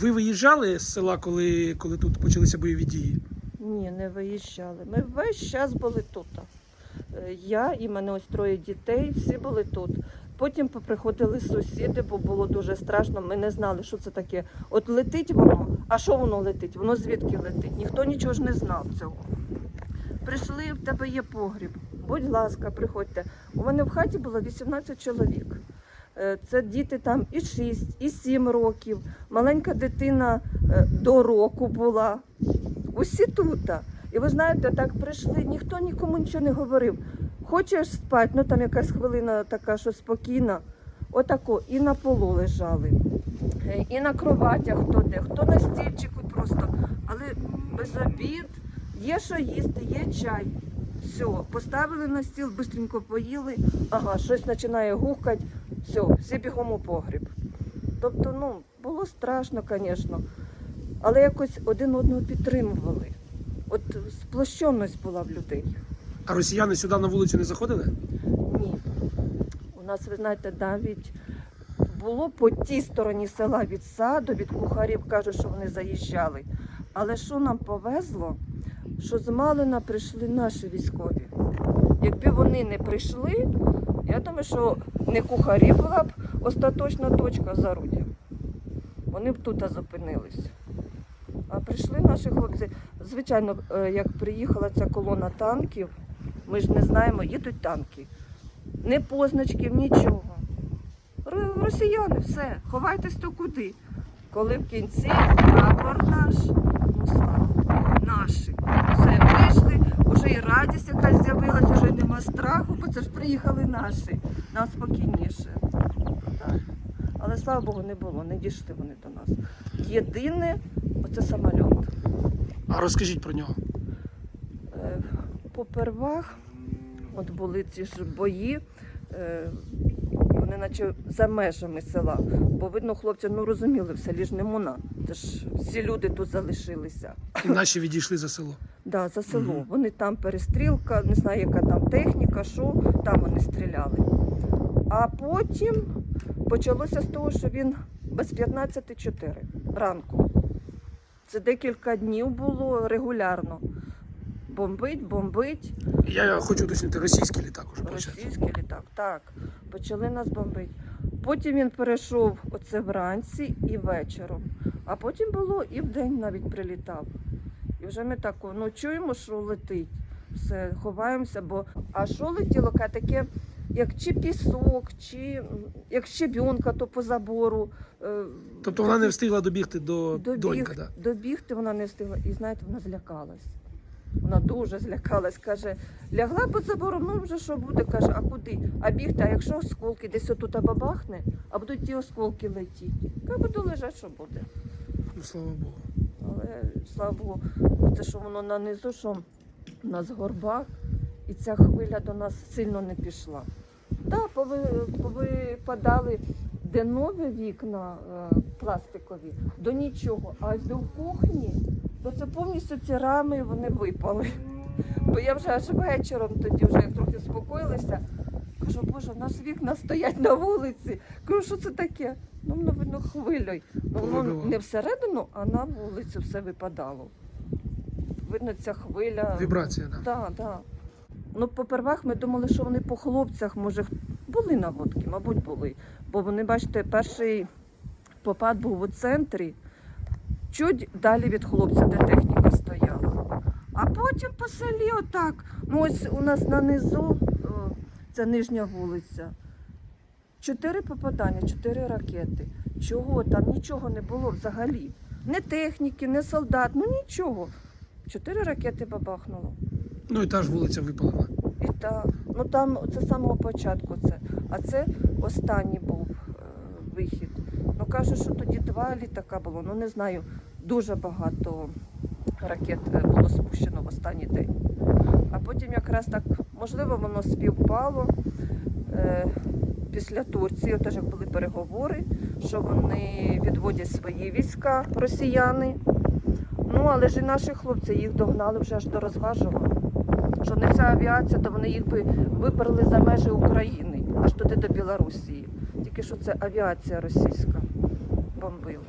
Ви виїжджали з села, коли, коли тут почалися бойові дії? Ні, не виїжджали. Ми весь час були тут. Е, Я і мене ось троє дітей, всі були тут. Потім поприходили сусіди, бо було дуже страшно. Ми не знали, що це таке. От летить воно, а що воно летить? Воно звідки летить? Ніхто нічого ж не знав цього. Прийшли, в тебе є погріб. Будь ласка, приходьте. У мене в хаті було 18 чоловік. Е, Це діти там і 6, і 7 років. Маленька дитина е, до року була. Усі тут. І ви знаєте, так прийшли, ніхто нікому нічого не говорив. Хочеш спати, ну там якась хвилина така, що спокійна. Отако, і на полу лежали, і на кроватях хто де, хто на стільчику просто. Але без обід, є що їсти, є чай. Все, поставили на стіл, швидко поїли, ага, щось починає гукати, все, всі бігом у погріб. Тобто, ну, було страшно, звісно, але якось один одного підтримували. От сплощеність була в людей. А росіяни сюди на вулицю не заходили? Ні. У нас, ви знаєте, навіть було по тій стороні села від саду, від кухарів кажуть, що вони заїжджали. Але що нам повезло, що з Малина прийшли наші військові. Якби вони не прийшли, я думаю, що не кухарі була б остаточна точка заруддя. Вони б тут зупинились. А прийшли наші хлопці. Звичайно, е, як приїхала ця колона танків, ми ж не знаємо, їдуть танки. Не позначків, нічого. Росіяни, все, ховайтесь то куди. Коли в кінці прапор наш, ну слава, наші. Вже і радість якась з'явилася, вже нема страху, бо це ж приїхали наші. Нам спокійніше. Так. Але слава Богу, не було, не дійшли вони до нас. Єдине, оце самольот. А розкажіть про нього. Е, Попервах, от були ці ж бої, е, вони наче за межами села. Бо видно, хлопці ну розуміли, в селі ж не муна. Це ж всі люди тут залишилися. І наші відійшли за село. Да, за село. Мгм. Вони там перестрілка, не знаю, яка там техніка, що там вони стріляли. А потім почалося з того, що він без 15.4 ранку. Це декілька днів було регулярно. Бомбить, бомбить. Я хочу уточнити, російський літак уже виходить. Російський літак, так. Почали нас бомбити. Потім він перейшов оце вранці і вечором. А потім було і вдень навіть прилітав. І вже ми так ну, чуємо, що летить. Все, ховаємося, бо а що летіло, таке, як чи пісок, чи як щебінка, то по забору. Е, Тобто вона не встигла добігти до Добіг, донька, да? Добігти вона не встигла. І знаєте, вона злякалась. Вона дуже злякалась. Каже, лягла під забором, ну вже що буде? Каже, а куди? А бігти, а якщо осколки десь отут бабахне, а будуть ті осколки летіти. Я буду лежати, що буде. Ну, слава Богу. Але слава Богу, це що воно на низу, що у нас горбах, і ця хвиля до нас сильно не пішла. Так, пови, повипадали, де нові вікна е, пластикові, до нічого. А до кухні, то це повністю ці рами вони випали. Бо я вже аж вечором тоді, вже як трохи спокоїлася, кажу, боже, у нас вікна стоять на вулиці. Кажу, що це таке? Ну, воно хвилею. Воно не всередину, а на вулицю все випадало. Видно, ця хвиля. Вібрація, да. Так, так. Ну, попервах ми думали, що вони по хлопцях, може, були наводки, мабуть, були. Бо вони, бачите, перший попад був у центрі, чуть далі від хлопця, де техніка стояла. А потім по селі отак. Ну, ось у нас на низу, це нижня вулиця. Чотири попадання, чотири ракети. Чого там? Нічого не було взагалі. Не техніки, не солдат, ну нічого. Чотири ракети бабахнуло. Ну і та ж вулиця випалена. І так, ну там це з самого початку це. А це останній був е, вихід. Ну кажуть, що тоді два літака було. Ну не знаю, дуже багато ракет е, було спущено в останній день. А потім якраз так, можливо, воно співпало е, після Турції, теж були переговори, що вони відводять свої війська, росіяни. Ну, але ж і наші хлопці їх догнали вже аж до розважування що не вся авіація, то вони їх би виперли за межі України, аж туди до Білорусі. Тільки що це авіація російська бомбили.